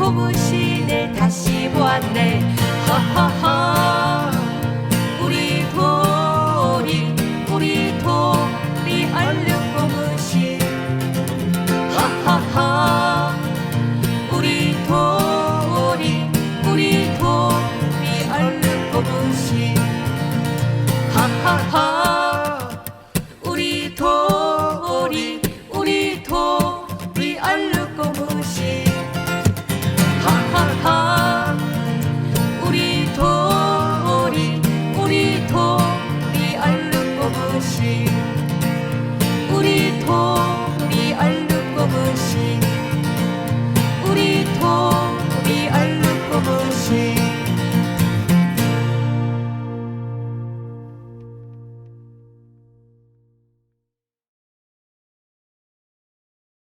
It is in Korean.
고무신을 다시 보았네. 하하하 우리 도리 우리 도리 얼른 고무신. 하하하 우리 도리 우리 도리 얼른 고무신. 하하하 고무신 우리 도리 얼른 고무신